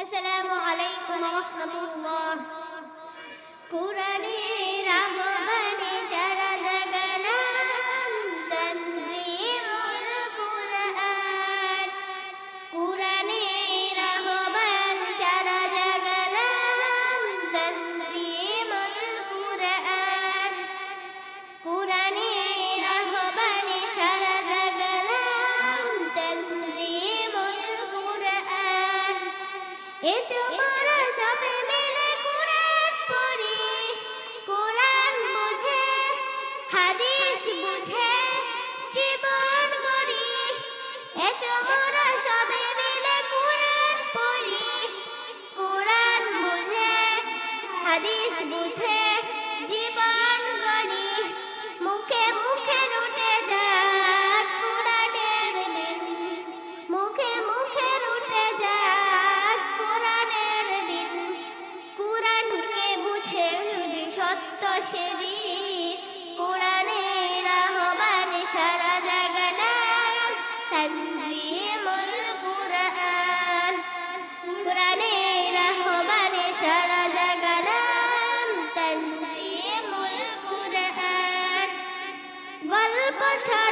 السلام عليكم ورحمة الله. كورة এসো মারা সবে মিলে কোরআন পড়ি। কোরআন বুঝে হাদিস সত্য সেদিন কোরআনের আহ্বান, সারা জাগানার তানজিমুল কোরআন। কোরআনের আহ্বান, সারা জাগানার তানজিমুল কোরআন। গল্প ছড়া